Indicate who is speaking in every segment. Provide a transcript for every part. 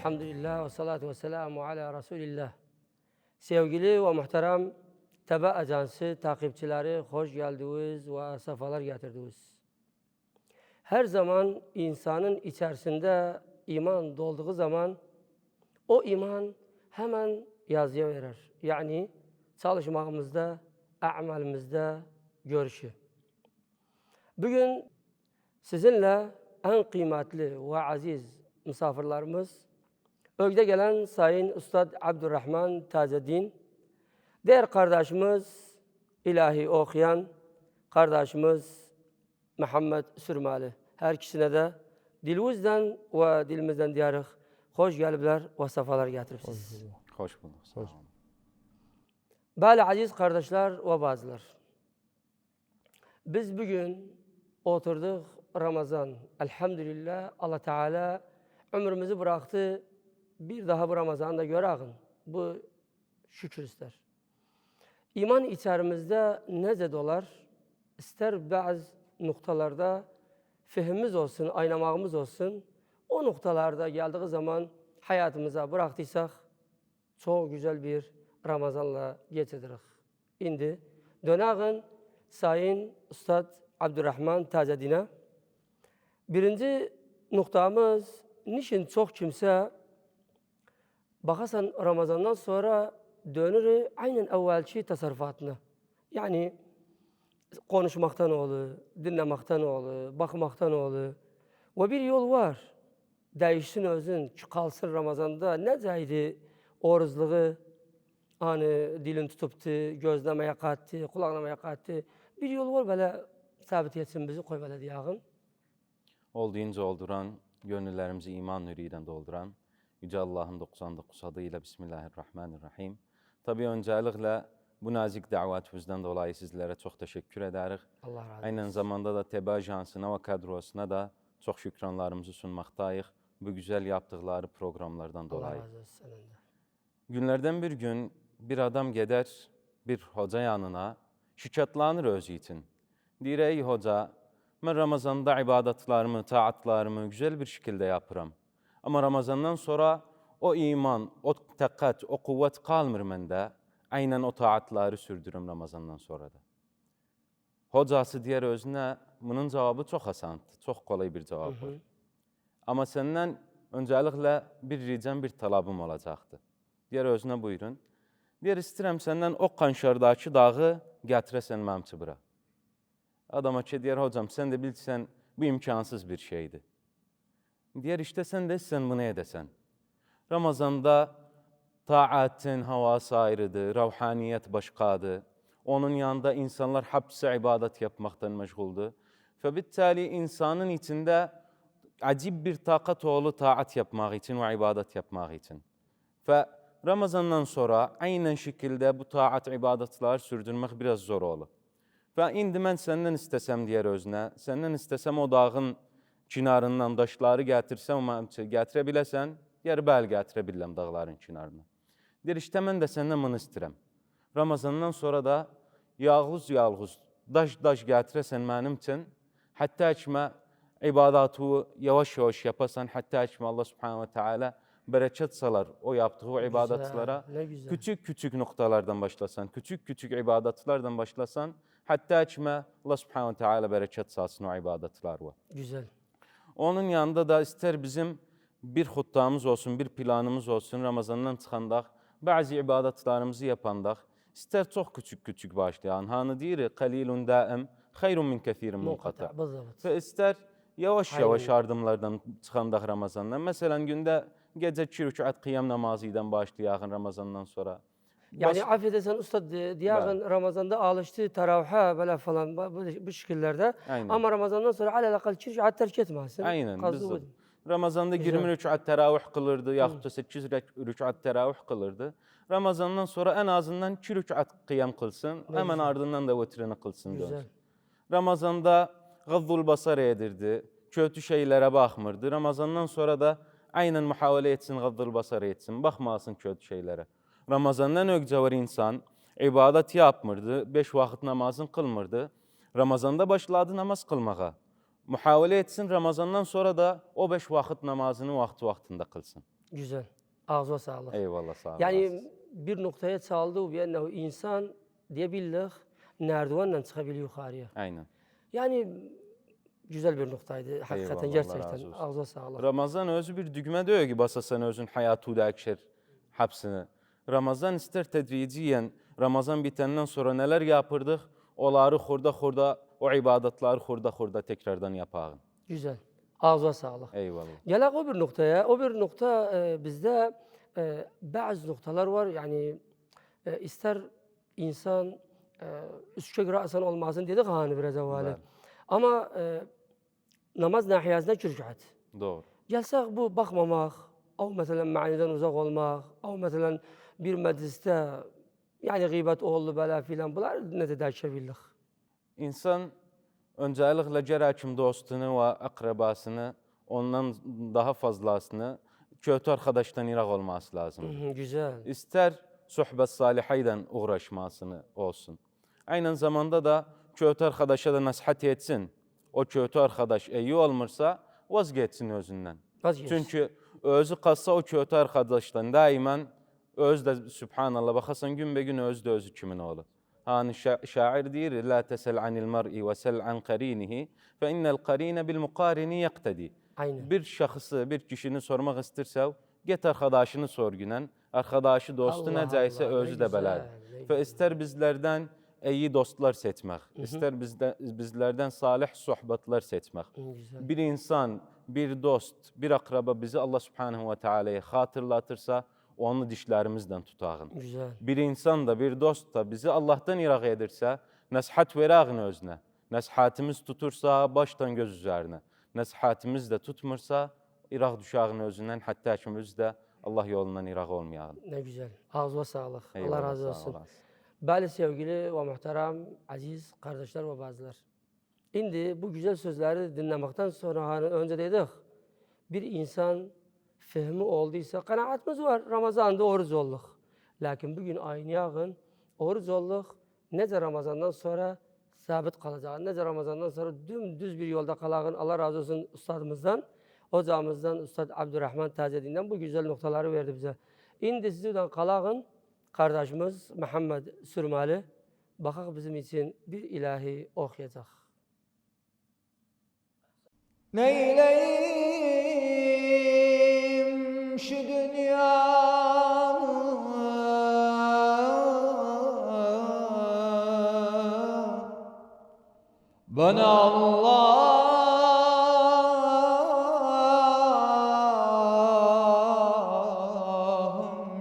Speaker 1: Elhamdülillah ve salatu ve selamu ala Resulillah. Sevgili ve muhterem Tebe Ajansı takipçileri hoş geldiniz ve sefalar getirdiniz. Her zaman insanın içerisinde iman dolduğu zaman o iman hemen yazıya verir. Yani çalışmamızda, amelimizde görüşü. Bugün sizinle en kıymetli ve aziz misafirlerimiz Ögde gelen Sayın Ustad Abdurrahman Tazeddin, diğer kardeşimiz ilahi okuyan kardeşimiz Muhammed Sürmeli. Her ikisine de dilimizden ve dilimizden diyerek hoş gelipler ve sefalar getiripsiz.
Speaker 2: Hoş bulduk. Sağ olun.
Speaker 1: Böyle aziz kardeşler ve bazılar. Biz bugün oturduk Ramazan. Elhamdülillah Allah Teala ömrümüzü bıraktı. Bir daha bu Ramazan'da göreğin. Bu şükür ister. İman içerimizde nece dolar? İster bazı noktalarda fehmimiz olsun, aynamağımız olsun. O noktalarda geldiği zaman hayatımıza bıraktıysak çok güzel bir Ramazanla geçirdik. Şimdi döneğin Sayın Ustad Abdurrahman Tazeddin'e. Birinci noktamız, niçin çok kimse bakasan Ramazan'dan sonra dönür aynen evvelki tasarrufatına. Yani konuşmaktan olur, dinlemekten olur, bakmaktan olur. Ve bir yol var. Değişsin özün, kalsın Ramazan'da. Necaydı oruzluğu, hani dilin tutuptu, gözlemeye kattı, kulaklamaya kattı. Bir yol var böyle sabit etsin bizi, koy böyle diyağın.
Speaker 2: Olduğunca olduran, gönüllerimizi iman nuruyla dolduran Yüce Allah'ın 99 adıyla Bismillahirrahmanirrahim. Tabii öncelikle bu nazik davetimizden dolayı sizlere çok teşekkür ederiz.
Speaker 1: Allah razı olsun.
Speaker 2: Aynı zamanda da TB Ajansı'na ve kadrosuna da çok şükranlarımızı sunmaktayız. Bu güzel yaptıkları programlardan
Speaker 1: Allah
Speaker 2: dolayı.
Speaker 1: razı olsun.
Speaker 2: Günlerden bir gün bir adam gider bir hoca yanına, şikayetlanır özü için. Deyir, ey hoca, ben Ramazan'da ibadetlerimi, taatlarımı güzel bir şekilde yaparım. Amma Ramazandan sonra o iman, o təqqət, o qüvvət qalmır məndə. Aynən o taatları sürdürürəm Ramazandan sonra da. Hocası deyər özünə, bunun cavabı çox asandır, çox kolay bir cavabdır. Amma səndən öncəliklə bir ricəm, bir tələbim olacaqdı. Deyər özünə buyurun. Deyər istəyirəm səndən o qanşardakı dağı gətirəsən mənim bura. Adama ki, deyər hocam, sən də bilirsən, bu imkansız bir şeydir. Deyir, işte sən də sən bunu edəsən. Ramazanda taatın havası ayrıdır, ruhaniyet başkadır. Onun yanında insanlar hapse ibadet yapmaktan meşguldür. Ve bittali insanın içinde acib bir takat oğlu taat yapmak için ve ibadet yapmak için. Ve Ramazandan sonra aynen şekilde bu taat ibadetler sürdürmek biraz zor olur. Ve indi ben senden istesem diğer özüne, senden istesem o dağın çinarından daşları üçün gətirə biləsən, yer bəl gətirə bilirəm dağların çinarına. Deyir, işte mən də səndən bunu istəyirəm. Ramazandan sonra da yağlız-yağlız daş-daş gətirəsən mənim üçün, hətta ki mən ibadatı yavaş-yavaş yapasan, hətta ki Allah subhanahu wa ta'ala bereket salar o yaptığı
Speaker 1: ne güzel.
Speaker 2: Küçük küçük noktalardan başlasan, küçük küçük ibadetlerden başlasan, hatta mən Allah subhanahu wa ta'ala bereket salsın o ibadetler var.
Speaker 1: Güzel.
Speaker 2: Onun yanında da ister bizim bir xuttamız olsun, bir planımız olsun Ramazandan çıxandaq, bəzi ibadətlərimizi yapandaq, istər çox küçük-küçük başlayan, hani deyirik, qalilun daim, xeyrun min kəsirin munqata. Və istər yavaş-yavaş yardımlardan çıxandaq Ramazandan. Məsələn, gündə gecə 2 rükət qiyam namazı ilə başlayaq Ramazandan sonra.
Speaker 1: Yani affedersen usta di- diyağın Ramazan'da alıştı teravih böyle falan bu, bu, şekillerde.
Speaker 2: Aynen.
Speaker 1: Ama Ramazan'dan sonra alelakal çift saat terk etmezsin.
Speaker 2: Aynen, bizzat. Ramazanda
Speaker 1: Güzel.
Speaker 2: 20 rükət təravih qılırdı, yaxud da 8 rək- rükət təravih qılırdı. Ramazandan sonra ən azından 2 rükət qiyam qılsın, həmən
Speaker 1: güzel.
Speaker 2: ardından da vitrini qılsın
Speaker 1: Güzel.
Speaker 2: dönsün. Ramazanda qazzul basar edirdi, kötü şeylərə baxmırdı. Ramazandan sonra da aynən mühavilə etsin, qazzul basar etsin, baxmasın kötü şeylərə. Ramazandan öncə var insan ibadət yapmırdı, 5 vaxt namazını qılmırdı. Ramazanda başladı namaz qılmağa. muhavele etsin Ramazan'dan sonra da o beş vakit namazını vakti vaktinde kılsın.
Speaker 1: Güzel. Ağzına sağlık.
Speaker 2: Eyvallah sağ olasın.
Speaker 1: Yani bir noktaya çaldı bir ennehu insan diyebildik merdivenle çıkabiliyor yukarıya.
Speaker 2: Aynen.
Speaker 1: Yani güzel bir noktaydı hakikaten
Speaker 2: Eyvallah, Allah
Speaker 1: gerçekten. Ağzına sağlık.
Speaker 2: Ramazan özü bir düğme diyor ki basasan özün hayatı ekşer hapsini. Ramazan ister tedriciyen Ramazan bitenden sonra neler yapırdık? Onları hurda hurda o ibadetleri hurda hurda tekrardan yapağın.
Speaker 1: Güzel. Ağzına sağlık.
Speaker 2: Eyvallah.
Speaker 1: Gelek o bir noktaya. O bir nokta e, bizde e, bazı noktalar var. Yani e, ister insan e, üç kök ra'san olmasın dedik hani biraz evvel.
Speaker 2: Bəli.
Speaker 1: Ama e, namaz nahiyasında çürükat.
Speaker 2: Doğru.
Speaker 1: Gelsek bu bakmamak, o mesela maniden uzak olmak, o mesela bir mecliste yani gıybet oldu böyle filan bunlar ne de değişebildik.
Speaker 2: İnsan öncelikle gerakim dostunu ve akrabasını ondan daha fazlasını kötü arkadaştan irak olması lazım.
Speaker 1: Hı hı, Güzel.
Speaker 2: İster sohbet salihayla uğraşmasını olsun. Aynı zamanda da kötü arkadaşa da nasihat etsin. O kötü arkadaş iyi olmursa vazgeçsin özünden.
Speaker 1: Vazgeç.
Speaker 2: Çünkü özü kalsa o kötü arkadaştan daimen öz de Sübhanallah bakasan gün be gün öz de özü kimin oğlu. Hani şa- şair diyor la tesel anil mar'i ve sel an qarinihi fe innel qarine bil muqarini yaktedi.
Speaker 1: Aynen.
Speaker 2: Bir şahsı, bir kişini sormak isterse get arkadaşını sor günen. Arkadaşı dostu
Speaker 1: Allah
Speaker 2: necayse
Speaker 1: Allah, ne
Speaker 2: özü
Speaker 1: ne
Speaker 2: Ve
Speaker 1: güzel.
Speaker 2: ister bizlerden iyi dostlar seçmek, ister bizden, bizlerden salih sohbetler seçmek.
Speaker 1: Hı, Güzel.
Speaker 2: Bir insan, bir dost, bir akraba bizi Allah subhanahu ve teala'ya hatırlatırsa onu dişlerimizden tutağın.
Speaker 1: Güzel.
Speaker 2: Bir insan da bir dost da bizi Allah'tan irak edirse nasihat verağın özüne. Nasihatimiz tutursa baştan göz üzerine. Nasihatimiz de tutmursa irak düşağın özünden hatta ikimiz de Allah yolundan irak olmayalım.
Speaker 1: Ne güzel. Ağzına sağlık. Allah
Speaker 2: Eyvallah,
Speaker 1: razı
Speaker 2: sağ
Speaker 1: olsun. Bəli sevgili ve muhterem, aziz kardeşler ve bazılar. Şimdi bu güzel sözleri dinlemekten sonra hani önce dedik bir insan fehmi olduysa kanaatimiz var. Ramazan'da oruç olduk. Lakin bugün aynı yağın oruç olduk. Nece Ramazan'dan sonra sabit kalacağız. Nece Ramazan'dan sonra dümdüz bir yolda kalağın. Allah razı olsun ustadımızdan, hocamızdan, Ustad Abdurrahman Tacedi'nden bu güzel noktaları verdi bize. Şimdi sizden kalağın kardeşimiz Muhammed Sürmeli bakak bizim için bir ilahi okuyacak.
Speaker 3: Neyleyim Bana Allah'ım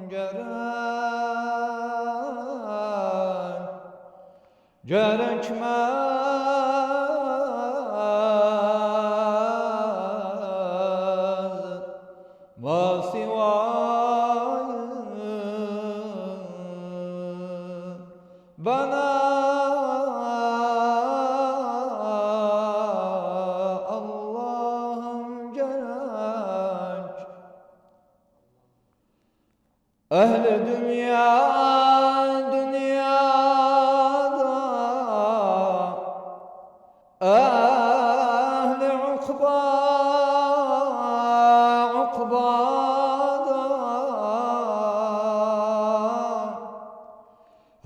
Speaker 3: gerek Gerekmez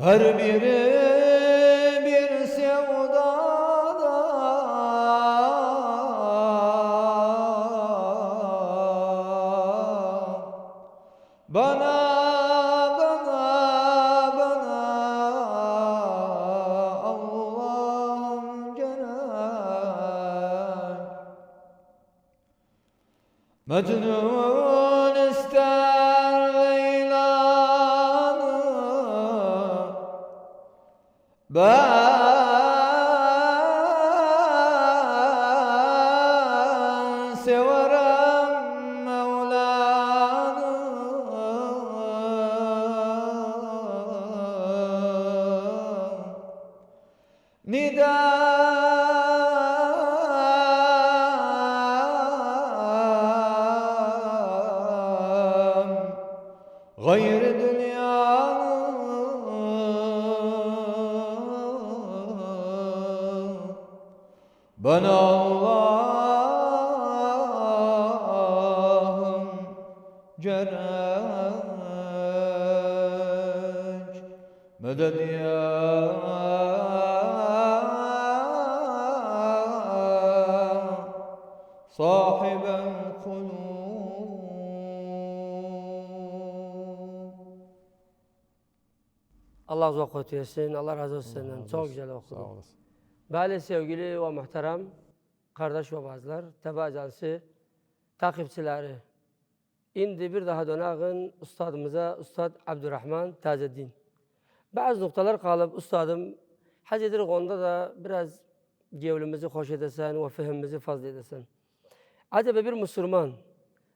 Speaker 3: Her biri bir sevdada. Bana Mecnun Ben Allah'ım gerek medet ya sahiben Allah
Speaker 1: uzak etsin. Allah razı olsun senden. Çok güzel okudun. Sağ olasın. Böyle sevgili ve muhterem kardeş Tebe Ajansı takipçileri. Şimdi bir daha dönağın ustadımıza, Ustad Abdurrahman Tazeddin. Bazı noktalar kalıp ustadım, Hazreti konuda da biraz gevlimizi hoş edesen ve fehmimizi fazla edesen. Acaba bir Müslüman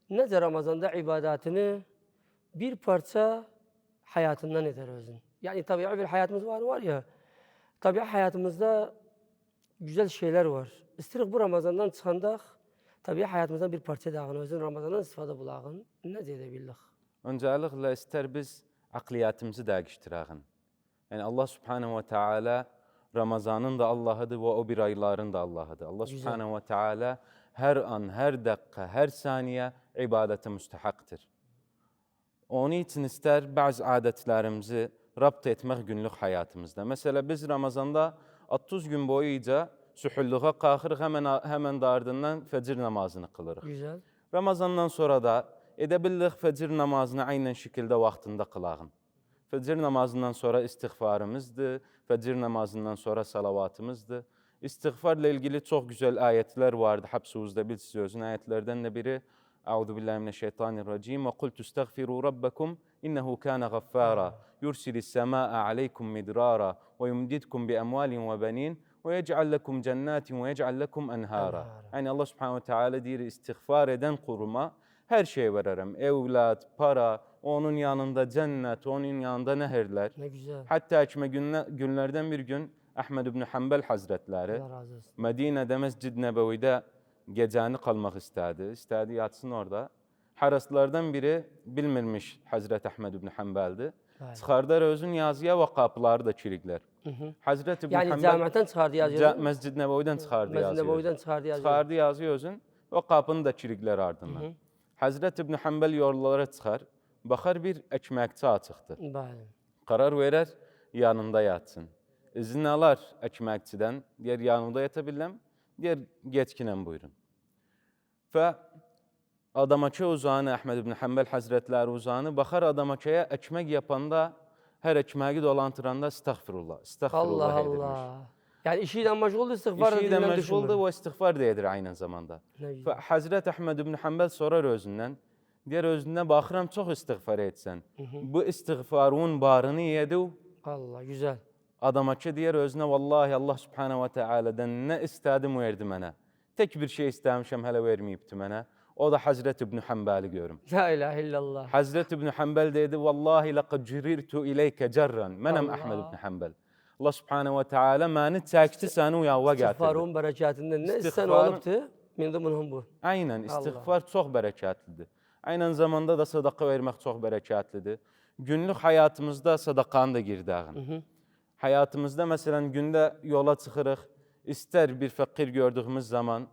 Speaker 1: nece Ramazan'da ibadetini bir parça hayatından eder özün. Yani tabii bir hayatımız var var ya, tabii hayatımızda güzel şeyler var. İstirik bu Ramazan'dan çıkandak, tabii hayatımızdan bir parça dağın özün Ramazan'dan istifade bulağın. Ne diyebilirlik?
Speaker 2: Öncelikle ister biz akliyatımızı değiştirelim. Yani Allah Subhanahu ve Teala Ramazan'ın da Allah'ıdır ve o bir ayların da Allah'ıdır. Allah. Subhanahu ve Teala her an, her dakika, her saniye ibadete müstehaktır. Onun için ister bazı adetlerimizi rapt etmek günlük hayatımızda. Mesela biz Ramazan'da 30 gün boyunca sühülluğa kalkırıq, hemen, hemen de ardından fecir namazını kılırıq.
Speaker 1: Güzel.
Speaker 2: Ramazandan sonra da edebildik fecir namazını aynen şekilde vaktinde kılağın. Fecir namazından sonra istiğfarımızdı, fecir namazından sonra salavatımızdı. İstiğfarla ilgili çok güzel ayetler vardı. Hapsuzda bir sözün ayetlerden de biri Testagfiru rabbakum innehu kana gaffara yursilis semaa aleykum midrara ve yumdidkum bi emvalin ve benin ve yec'al lekum cennetin ve yec'al lekum enhara.
Speaker 1: Enhara.
Speaker 2: Yani Allah Subhanahu Teala diyor istiğfar eden kuruma her şey veririm. Evlat, para, onun yanında cennet, onun yanında nehirler.
Speaker 1: Ne güzel.
Speaker 2: Hatta içme günle, günlerden bir gün Ahmed ibn Hanbel Hazretleri. Medine'de Mescid-i Nebevi'de geceni kalmak istedi. İstedi yatsın orada. Haraslardan biri bilmirmiş Hazreti Ahmed ibn Hanbel'di.
Speaker 1: Vay.
Speaker 2: Çıkardılar özün yazıya ve kapıları da
Speaker 1: hı.
Speaker 2: Hazreti ibn
Speaker 1: Yani
Speaker 2: Hanbel
Speaker 1: camiatten çıkardı yazıyor.
Speaker 2: Mescid-i Nebevi'den çıkardı
Speaker 1: Mescid-i
Speaker 2: yazıyor.
Speaker 1: Nebevi'den çıkardı yazıyor.
Speaker 2: Çıkardı yazıyor özün ve kapını da çürükler ardından.
Speaker 1: Hı hı.
Speaker 2: Hazreti ibn Hanbel yollara çıkar. Bakar bir ekmekçi açıktır.
Speaker 1: Bəli.
Speaker 2: Karar verer yanında yatsın. İzin alar ekmekçiden. Diğer yanında yatabilirim. Diğer geçkinen buyurun. Ve adamaça uzanı Ahmed ibn Hanbel Hazretleri uzanı bakar adamaçaya ekmek yapanda her ekmeği dolantıranda estağfirullah, estağfirullah
Speaker 1: Allah
Speaker 2: edirmiş.
Speaker 1: Allah. Yani işiyle meşguldü, istiğfar
Speaker 2: İşiyle
Speaker 1: düşünmüyor.
Speaker 2: ve istiğfar da edir aynı zamanda. Ve
Speaker 1: güzel.
Speaker 2: Hazreti Ahmed ibn Hanbel sorar özünden. Diğer özünden bakıram çok istiğfar etsen. Bu istiğfarın barını yedi
Speaker 1: Allah güzel.
Speaker 2: Adamaçı diğer özüne vallahi Allah subhanahu ve teala'dan ne istedim verdi bana. Tek bir şey istemişim hele vermeyipti bana. O da Hazreti İbn Hanbel'i görüm.
Speaker 1: La ilahe illallah.
Speaker 2: Hazreti İbn Hanbel dedi vallahi laqad cirirtu ileyke cerran. Menem
Speaker 1: Allah.
Speaker 2: Ahmed İbn Hanbel. Allah subhanahu ve teala mani çekti seni uyava getirdi.
Speaker 1: İstiğfarın bereketinden ne isten
Speaker 2: İstiğfarın-
Speaker 1: oluptu? Min dumunhum bu.
Speaker 2: Aynen istiğfar çok bereketlidir. Aynen zamanda da sadaka vermek çok bereketlidir. Günlük hayatımızda sadakanın da girdağın. Hayatımızda mesela günde yola çıkırıq, ister bir fakir gördüğümüz zaman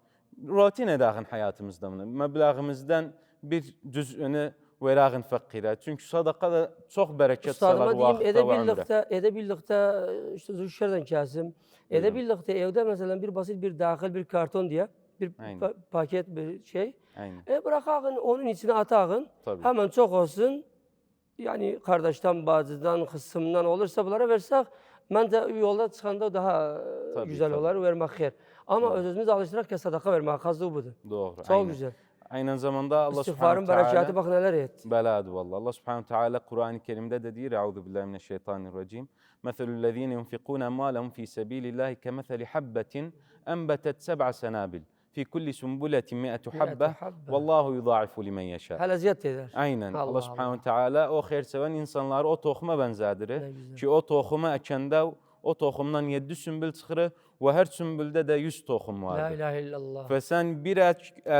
Speaker 2: rutin edağın hayatımızda bunu. Meblağımızdan bir cüzünü verağın fakire. Çünkü sadaka da çok bereket salar vaxta ve ömre.
Speaker 1: edebildikte, edebildikte işte Zülşer'den kesim. Edebildikte evde mesela bir basit bir dahil bir karton diye bir pa- paket bir şey.
Speaker 2: Aynen.
Speaker 1: E bırakağın onun içine atağın.
Speaker 2: Tabii.
Speaker 1: Hemen çok olsun. Yani kardeşten, bacıdan, kısımdan olursa bunlara versek Məncə yolda çıxanda daha e,
Speaker 2: Tabii,
Speaker 1: gözəl
Speaker 2: tabii.
Speaker 1: olar vermək xeyir. Amma öz-özümüzü alışdıraq ki, sadaqa vermək xəzli budur.
Speaker 2: Doğru.
Speaker 1: Çox
Speaker 2: aynen.
Speaker 1: gözəl.
Speaker 2: Aynı zamanda Allah
Speaker 1: İstiğfarın
Speaker 2: Subhanahu bərəkəti Teala bax nələr etdi. Bəladır vallahi. Allah Subhanahu Teala Kur'an-ı Kerim'de de diyor Euzu billahi mineşşeytanirracim. Meselüllezine yunfikun emvalahum fi sabilillahi kemeseli habbetin enbetet seb'a senabil fi kulli sumbulatin
Speaker 1: mi'atu
Speaker 2: habbe vallahu yudaifu limen
Speaker 1: yaşa. Halaziyet eder.
Speaker 2: Aynen. Allah,
Speaker 1: Allah
Speaker 2: subhanahu teala o hayırseven insanları o tohuma
Speaker 1: benzadir.
Speaker 2: Ki o tohumu ekende o tohumdan 7 sümbül çıxır ve her sümbülde de 100 tohum vardır.
Speaker 1: La ilahe illallah.
Speaker 2: Ve sen bir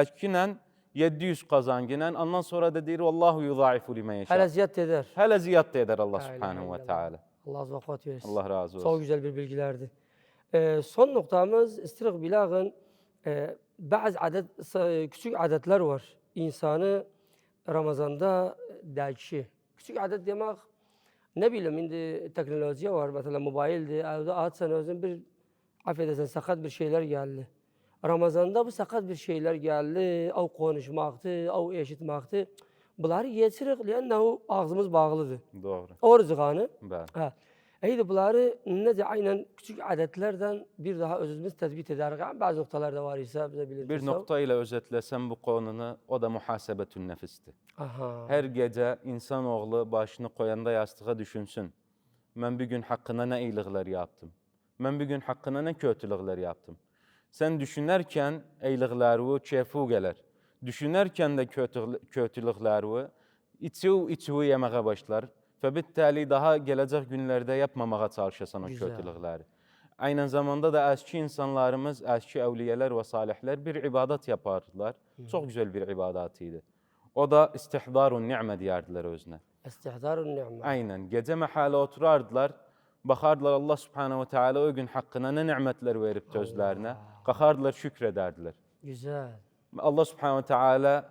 Speaker 2: etkinle 700 kazan gelen ondan sonra da deyir Allahu yudaifu limen yaşa.
Speaker 1: Hele ziyaret eder.
Speaker 2: Hele ziyaret eder Allah subhanahu ve teala.
Speaker 1: Allah azze ve versin.
Speaker 2: Allah razı olsun.
Speaker 1: Çok güzel bir bilgilerdi. Ee, son noktamız istirik bilagın e, bazı adet, küçük adetler var. İnsanı Ramazan'da daki. Küçük adet demek ne bileyim şimdi teknolojiye var mesela mobildi. Evde atsan özün bir affedersen sakat bir şeyler geldi. Ramazan'da bu sakat bir şeyler geldi. Av konuşmaktı, av eşitmekti. Bunları. Lennehu ağzımız bağlıdır.
Speaker 2: Doğru.
Speaker 1: O rızıkanı.
Speaker 2: Bəli.
Speaker 1: İyi bunları nece aynen küçük adetlerden bir daha özümüz tespit. Yani bazı noktalarda var ise bize
Speaker 2: Bir
Speaker 1: belirtirse.
Speaker 2: nokta ile özetlesem bu konunu, o da muhasebetün nefistir.
Speaker 1: Aha.
Speaker 2: Her gece insanoğlu başını koyanda yastığa düşünsün. Ben bir gün hakkında ne iyilikler yaptım? Ben bir gün hakkında ne kötülükler yaptım? Sen düşünürken iyilikleri çefu gelir. Düşünürken de kötü, kötülükleri içiu içiu yemeye başlar. Ve bittali daha gelecek günlerde yapmamaya çalışasan o
Speaker 1: Güzel.
Speaker 2: kötülükleri. Aynı zamanda da eski insanlarımız, eski evliyeler ve salihler bir ibadet yapardılar. Çok güzel bir ibadetiydi. O da istihdarun ni'me diyardılar özüne.
Speaker 1: İstihdarun ni'me.
Speaker 2: Aynen. Gece mehala oturardılar. Bakardılar Allah subhanehu ve teala o gün hakkına ne nimetler verip özlerine. Kalkardılar şükrederdiler.
Speaker 1: Güzel.
Speaker 2: Allah subhanehu ve teala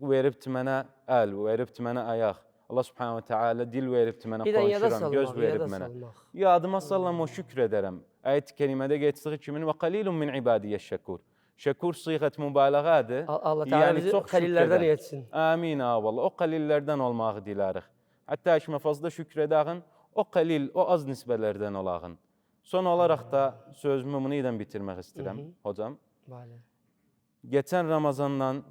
Speaker 2: verip mənə el, verip mənə ayak. Allah subhanehu ve teala dil verip mənə
Speaker 1: Bir yada
Speaker 2: konuşuram, göz
Speaker 1: salmak, yada
Speaker 2: verip mənə.
Speaker 1: salmak.
Speaker 2: Yadıma sallam o şükrederim. Ayet-i kerimede geçtiği kimin ve qalilun min ibadiye şekur. Şekur sıyğat mübalağadır.
Speaker 1: Al- Allah Teala bizi
Speaker 2: şükreden.
Speaker 1: etsin.
Speaker 2: Amin ha vallahi. O qalillərdən olmağı dilərik. Hətta işmə fazla şükredəğin, o qalil, o az nisbələrdən olağın. Son olaraq da sözümü bunu ilə bitirmək istəyirəm, hocam.
Speaker 1: Vale.
Speaker 2: Geçen Ramazandan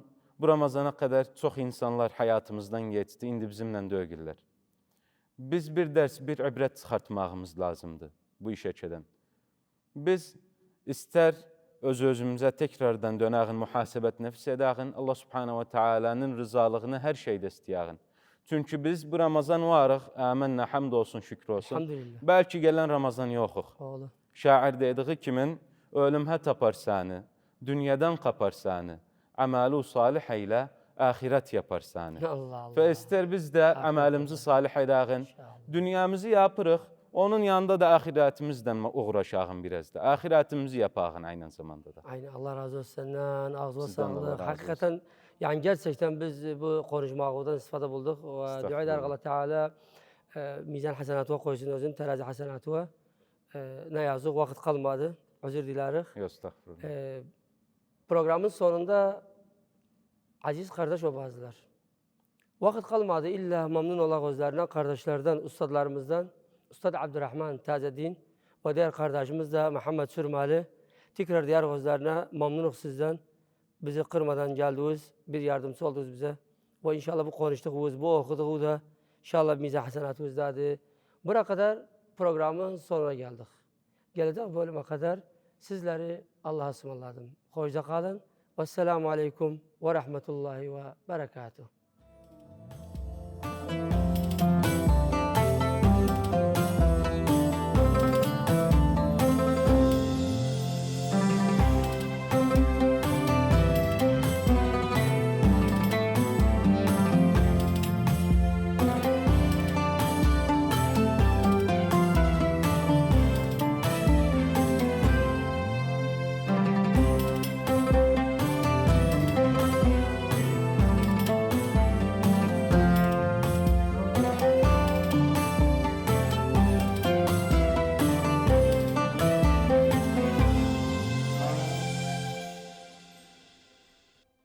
Speaker 2: bu Ramazana kadar çok insanlar hayatımızdan geçti. İndi bizimle dögürlər. Biz bir ders, bir ibrət çıxartmağımız lazımdır bu işəkədən. Biz istər öz-özümüzə təkrardan dönəğin, mühasibət nəfs edəğin, Allah subhanahu wa ta'alanın rızalığını hər şeydə istəyəğin. Çünki biz bu Ramazan varıq, əmənnə, həmd olsun, şükür olsun. Bəlkə gələn Ramazan yoxuq. Şair dediği kimin ölümhə tapar səni, dünyadan qapar səni, əməlu salih eylə, axirət yapar səni.
Speaker 1: Allah Allah.
Speaker 2: Və istər biz də əməlimizi salih edəğin, dünyamızı yapırıq, onun yanında da axirətimizdən uğraşağın biraz da. Axirətimizi yapağın aynı zamanda da.
Speaker 1: Aynen Allah razı olsun senden. Ağzına sağlık. Hakikaten yani gerçekten biz bu konuşmadan istifade bulduk. Ve dua eder. Allah Teala e, mizan hasenatı koysun özün terazi hasenatı e, ne yazık vakit kalmadı. Özür dileriz.
Speaker 2: Estağfurullah.
Speaker 1: E, programın sonunda aziz kardeş ve bazılar. Vakit kalmadı illa memnun olan gözlerinden, kardeşlerden, ustadlarımızdan, Ustad Abdurrahman Tazedin ve diğer kardeşimiz de Muhammed Sürmali. Tekrar diğer gözlerine memnunuk sizden. Bizi kırmadan geldiniz, bir yardımcı oldunuz bize. Ve inşallah bu konuştuğumuz, bu okuduğumuz da inşallah bize hasenatımızdadır. Buraya kadar programın sonuna geldik. Gelecek bölüme kadar sizleri Allah'a ısmarladım. خوش دقالن والسلام عليكم ورحمة الله وبركاته.